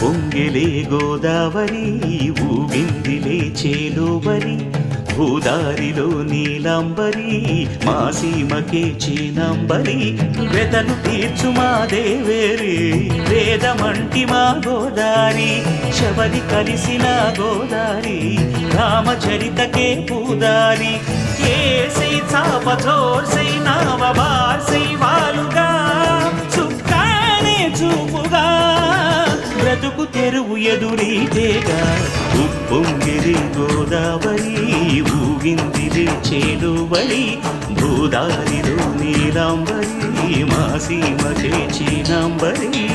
ఉప్పొంగిలే గోదావరి ఊగిందిలే చేలోవరి భూదారిలో నీలంబరి మా సీమకే చీనంబరి. వెతను తీర్చు మా దేవేరి వేదమంటి మా గోదారి శబరి కలిసిన గోదారి రామచరితకే పూదారి. ఏసై చాప జోర్సై నావ బార్సై వాలుగా చుక్కానే చూపుగా తెరువు ఎదురీతేగా ఉప్పొంగిరి గోదావరి ఊగిందిరి చేలువరి భూదారిలో నీలాంబరి మా సీమ చేచినాంబరి